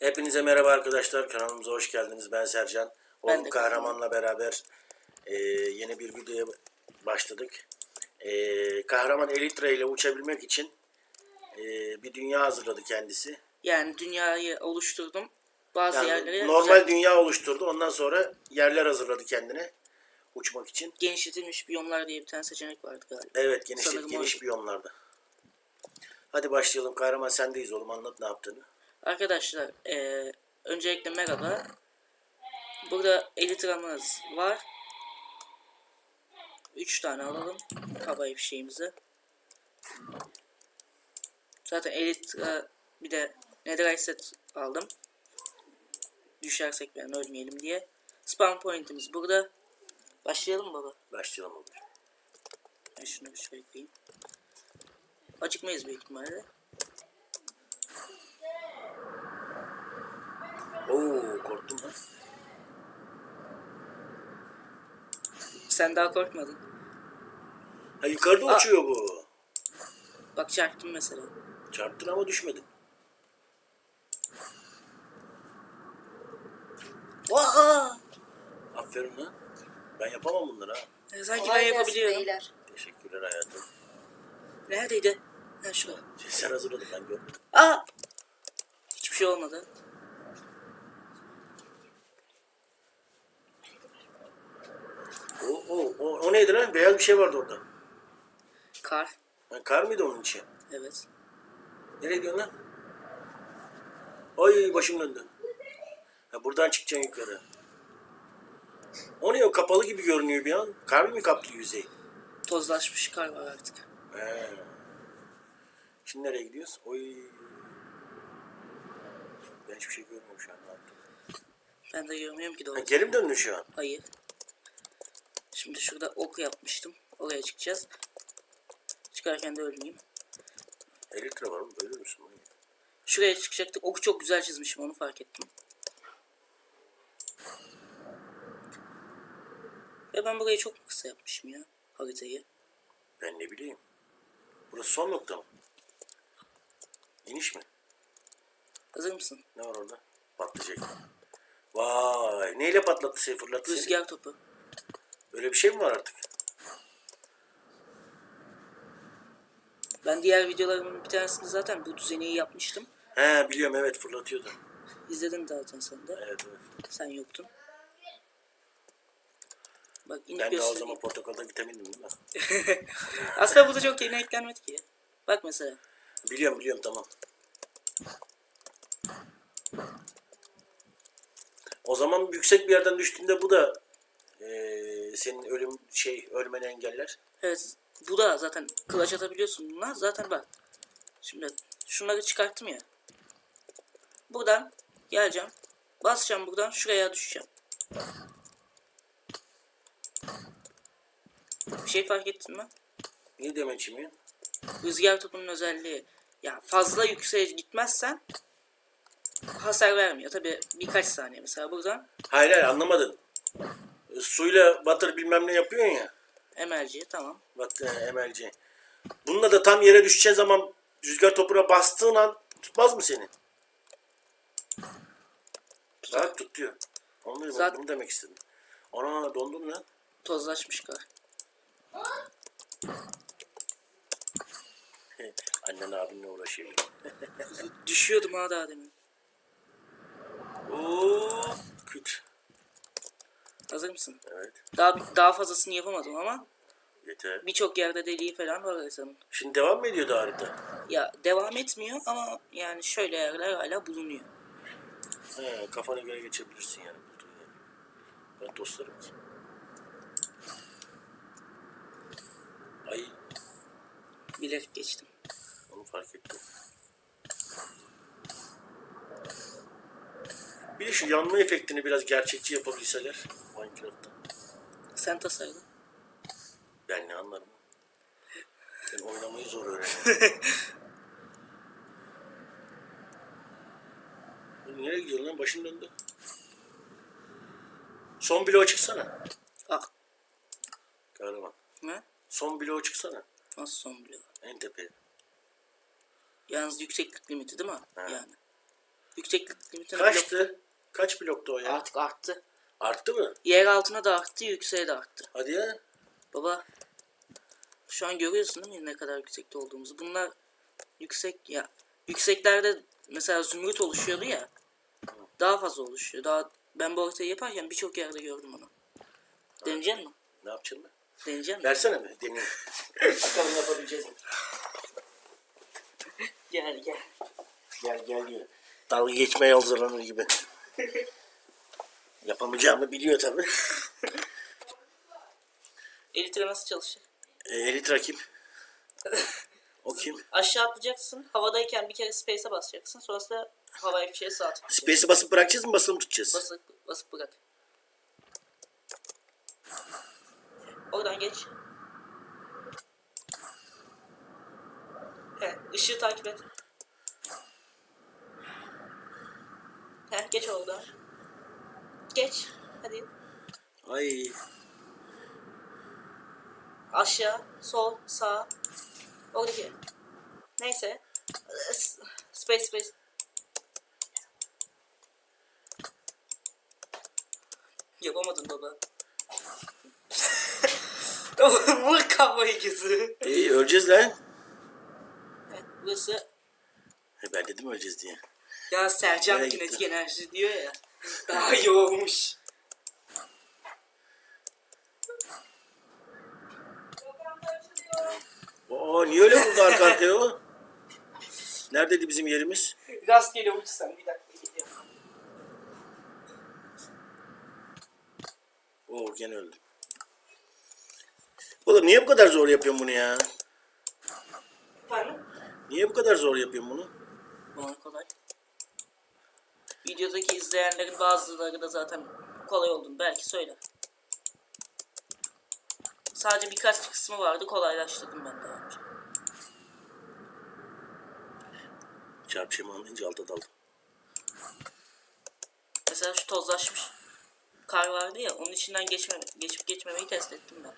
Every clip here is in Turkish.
Hepinize merhaba arkadaşlar. Kanalımıza hoş geldiniz. Ben Sercan. Ben Oğlum de Kahraman'la beraber e, yeni bir videoya başladık. E, kahraman Elytra ile uçabilmek için e, bir dünya hazırladı kendisi. Yani dünyayı oluşturdum. Bazı Yani yerlere normal güzel dünya oluşturdu. Ondan sonra yerler hazırladı kendine uçmak için. genişletilmiş biyomlar diye bir tane seçenek vardı galiba. Evet geniş, Sanırım geniş oydu. biyomlarda. Hadi başlayalım. Kahraman sendeyiz oğlum. Anlat ne yaptığını. Arkadaşlar eee, öncelikle merhaba. Burada elitramız var. 3 tane alalım. Kabayı bir şeyimizi. Zaten elitra bir de netherite set aldım. Düşersek ben ölmeyelim diye. Spawn point'imiz burada. Başlayalım mı baba. Başlayalım oğlum. Ben şunu bir şuraya koyayım. Acıkmayız büyük ihtimalle. Oo korktum. Sen daha korkmadın. Ha, yukarıda Aa. uçuyor bu. Bak çarptım mesela. Çarptın ama düşmedin. Oha! Aferin lan. Ben yapamam bunları ha. E, Sanki ben Kolay gelsin yapabiliyorum. beyler. Teşekkürler hayatım. Neredeydi? Ha şurada. Sen hazırladın ben görmedim. Aa! Hiçbir şey olmadı. O, o, o, o neydi lan? Beyaz bir şey vardı orada. Kar. Ha, kar mıydı onun içi? Evet. Nereye gidiyorsun lan? Ay başım döndü. Ha, buradan çıkacaksın yukarı. O ne o kapalı gibi görünüyor bir an. Kar mı kaplı yüzey? Tozlaşmış kar var artık. He. Şimdi nereye gidiyoruz? Oy. Ben hiçbir şey görmüyorum şu an. Ben de görmüyorum ki Ha, doğru. geri mi döndün şu an? Hayır. Şimdi şurada ok yapmıştım. Oraya çıkacağız. Çıkarken de ölmeyeyim. Elitre var mı? Böyle misin? Şuraya çıkacaktık. Oku çok güzel çizmişim onu fark ettim. Ve ben burayı çok kısa yapmışım ya. Haritayı. Ben ne bileyim. Burası son nokta mı? İniş mi? Hazır mısın? Ne var orada? Patlayacak. Vay. Neyle patlattı seni fırlattı seni? Rüzgar topu. Öyle bir şey mi var artık? Ben diğer videolarımın bir tanesinde zaten bu düzeneyi yapmıştım. He biliyorum evet fırlatıyordu. İzledin zaten sen de. Evet evet. Sen yoktun. Bak inip Ben de o zaman portakalda vitamindim değil mi? Aslında burada çok yeni eklenmedi ki. Bak mesela. Biliyorum biliyorum tamam. O zaman yüksek bir yerden düştüğünde bu da eee, senin ölüm şey ölmeni engeller. Evet. Bu da zaten kılıç atabiliyorsun bunlar. Zaten bak. Şimdi şunları çıkarttım ya. Buradan geleceğim. Basacağım buradan şuraya düşeceğim. Bir şey fark ettin mi? Ne demek şimdi? Rüzgar topunun özelliği. Ya fazla yükseğe gitmezsen hasar vermiyor. Tabi birkaç saniye mesela buradan Hayır hayır anlamadın. Suyla batır bilmem ne yapıyorsun ya. MLG tamam. Bak e, MLC. Bununla da tam yere düşeceğin zaman rüzgar topuna bastığın an tutmaz mı seni? Bak tutuyor. Onu, Zaten- bunu demek istedim. Ana dondum lan. Tozlaşmış kar. Annen abinle uğraşıyor. Düşüyordum ha daha demin. Oo. Hazır mısın? Evet. Daha daha fazlasını yapamadım ama Yeter. birçok yerde deliği falan var haritanın. Şimdi devam mı ediyordu harita? Ya devam etmiyor ama yani şöyle yerler hala bulunuyor. He, kafana göre geçebilirsin yani. bulduğun. Ben dostlarım. Ay Bilerek geçtim. onu fark ettim. Bir de şu yanma efektini biraz gerçekçi yapabilseler. Sen tasarladın. Ben ne anlarım? Ben oynamayı zor öğreniyorum. Oğlum Nereye gidiyorsun lan? Başın döndü. Son bloğa çıksana. Ah. Kahraman. Ne? Son bloğa çıksana. Nasıl son biliyor? En tepeye. Yalnız yükseklik limiti değil mi? Ha. Yani. yükseklik limitini blok- Kaçtı? Kaç bloktu o ya? artık arttı. Arttı mı? Yer altına da arttı, yükseğe de arttı. Hadi ya. Baba şu an görüyorsun değil mi ne kadar yüksekte olduğumuzu? Bunlar yüksek ya. Yükseklerde mesela zümrüt oluşuyordu ya. Daha fazla oluşuyor. Daha ben bu haritayı yaparken birçok yerde gördüm onu. Deneyecek misin? Ne yapacaksın be? Deneyecek misin? Versene mi? Deneyim. Bakalım yapabileceğiz mi? Gel gel. Gel gel diyor. Dalga geçmeye hazırlanır gibi. Yapamayacağımı biliyor tabi. Elitre nasıl çalışır? E, elit rakip. O kim? Aşağı atlayacaksın. Havadayken bir kere space'e basacaksın. Sonrasında havaya bir şeye sağ tıklayacaksın. Space'i basıp bırakacağız mı basılı mı tutacağız? Basıp, basıp bırak. Oradan geç. He, ışığı takip et. He, geç oradan. Geç. Hadi. Ay. Aşağı, sol, sağ. Oradaki. Neyse. Space, space. Yapamadın baba. Vur kafayı kızı. İyi öleceğiz lan. Evet, burası E, ben dedim öleceğiz diye. ya Sercan Nereye kinetik gitti? enerji diyor ya. Daha iyi olmuş. Oo niye öyle vurdu arka arkaya o? Neredeydi bizim yerimiz? Rastgele uçsan bir dakika gidiyorum. Oo gene öldü. Oğlum niye bu kadar zor yapıyorsun bunu ya? Efendim? Niye bu kadar zor yapıyorsun bunu? Bana kolay. Videodaki izleyenlerin bazıları da zaten kolay olduğunu belki söyler. Sadece birkaç kısmı vardı kolaylaştırdım ben daha önce. Çarpışımı anlayınca alta daldım. Mesela şu tozlaşmış kar vardı ya onun içinden geçme, geçip geçmemeyi test ettim ben.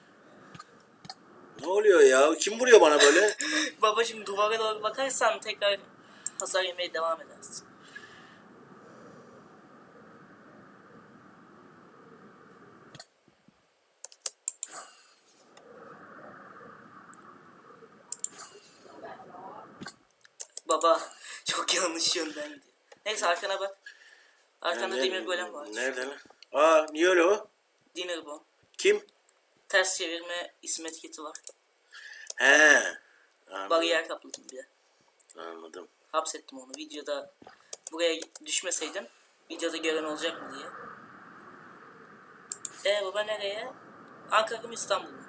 Ne oluyor ya? Kim vuruyor bana böyle? Babacım duvara doğru bakarsan tekrar hasar yemeye devam edersin. Baba çok yanlış yönden gidiyor. Neyse arkana bak. Arkanda Ne- demir golem var. Nerede lan? Aa niye öyle o? Dinner bu. Kim? Ters çevirme isim etiketi var. He. Anladım. Bariyer kapladım bir de. Anladım. hapsettim onu. Videoda buraya düşmeseydim videoda gören olacak mı diye. E baba nereye? Ankara mı İstanbul mu?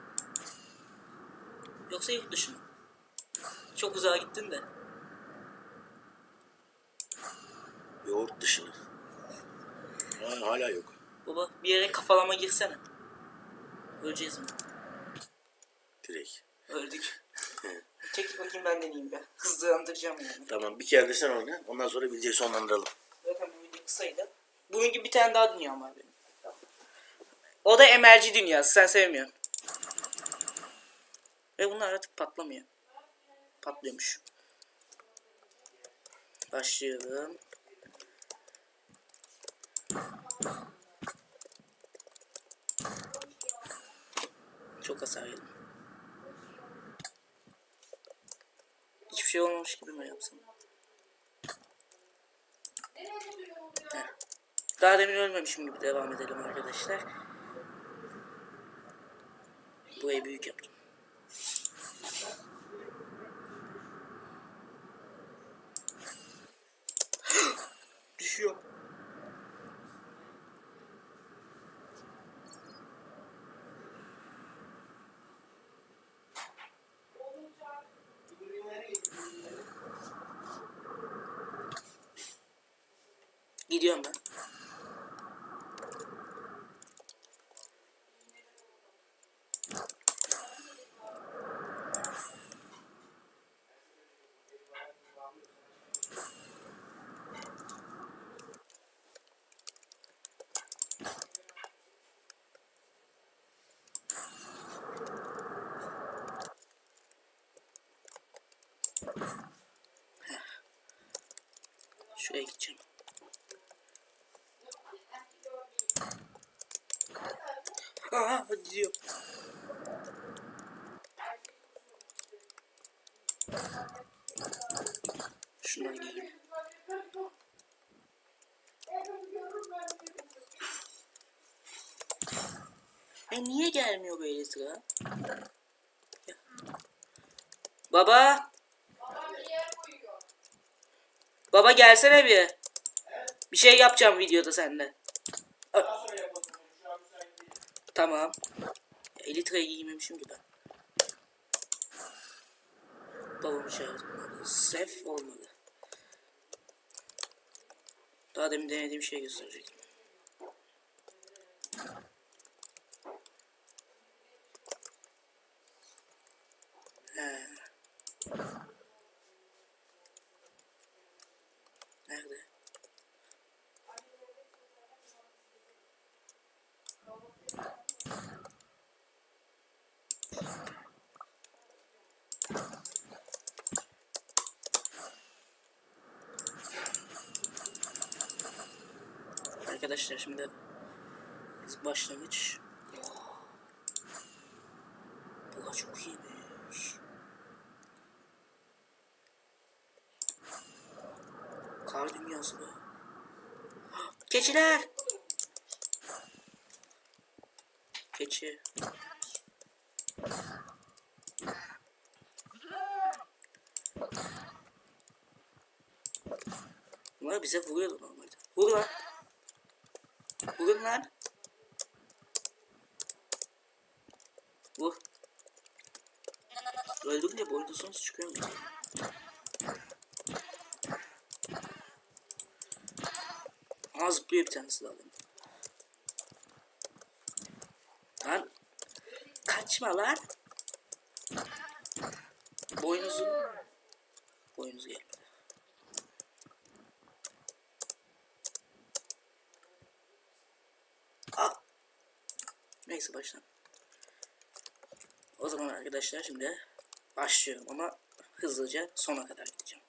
Yoksa yurt dışı mı? Çok uzağa gittin de. Yoğurt dışına. Ha, hala yok. Baba bir yere kafalama girsene. Öleceğiz mi? Direkt. Öldük. Çekil bakayım ben deneyeyim be. Hızlandıracağım yani. Tamam bir kere de sen oyna. Ondan sonra videoyu sonlandıralım. Zaten bu video kısaydı. Bunun gibi bir tane daha dünyam var benim. O da emerci dünyası. Sen sevmiyorsun. Ve bunlar artık patlamıyor. Patlıyormuş. Başlıyorum. Çok hasar. Hiçbir şey olmamış gibi mi yapsam? Daha demin ölmemişim gibi devam edelim arkadaşlar. Burayı büyük yaptım. Gidiyorum ben. Şuraya gideceğim. Gidiyor. Şunları giyeyim. E niye gelmiyor böyle sıra? Ya. Baba. Baba gelsene bir. Bir şey yapacağım videoda sende. Tamam. Elitra'yı giymemişim ki ben. Babamı çağırdım. Sef olmadı. Daha demin denediğim şey gösterecektim. He. Nerede? Arkadaşlar şimdi biz başlangıç. Bu da çok iyiymiş. Kar dünyası be. Keçiler. Keçi. Bunlar bize vuruyordu normalde. Vur lan. Vurun lan. Vur. Öldürünce boyutusunuz çıkıyor mu? Aa zıplıyor bir tanesi daha. Lan. Kaçma lan. Boynuzun. Boynuz gelmedi. Aa. Neyse baştan. O zaman arkadaşlar şimdi başlıyorum ama hızlıca sona kadar gideceğim.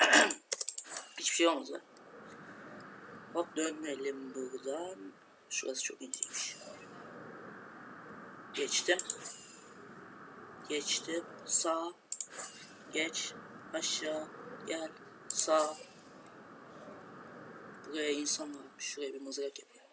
Hiçbir şey olmadı. Hop dönmeyelim buradan. Şurası çok inceymiş. Geçtim. Geçtim. Sağ. Geç. Aşağı. Gel. Sağ. Buraya insan varmış. Şuraya bir mızrak yapıyor.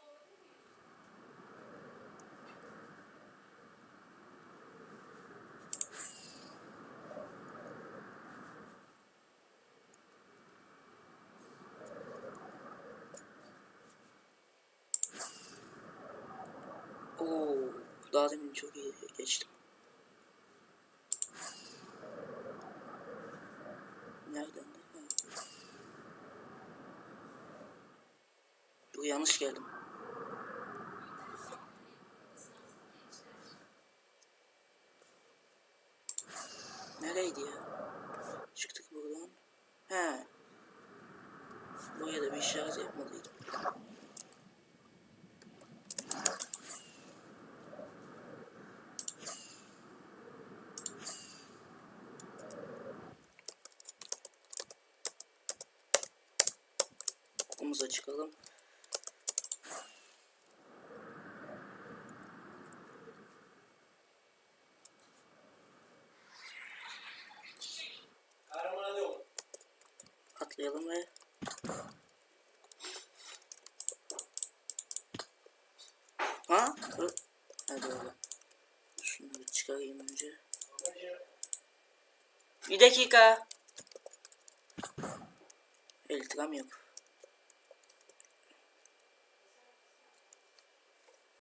Oo, daha demin çok iyi geçtim. Nereden de? Ha. Bu yanlış geldim. Nereydi ya? Çıktık buradan. He. Buraya da bir işaret yapmalıydım. Okumuza çıkalım. Kahraman hadi oğlum. Atlayalım ve Ha? Hadi oğlum. Şunları çıkarayım önce. Bir dakika. Eltram yok.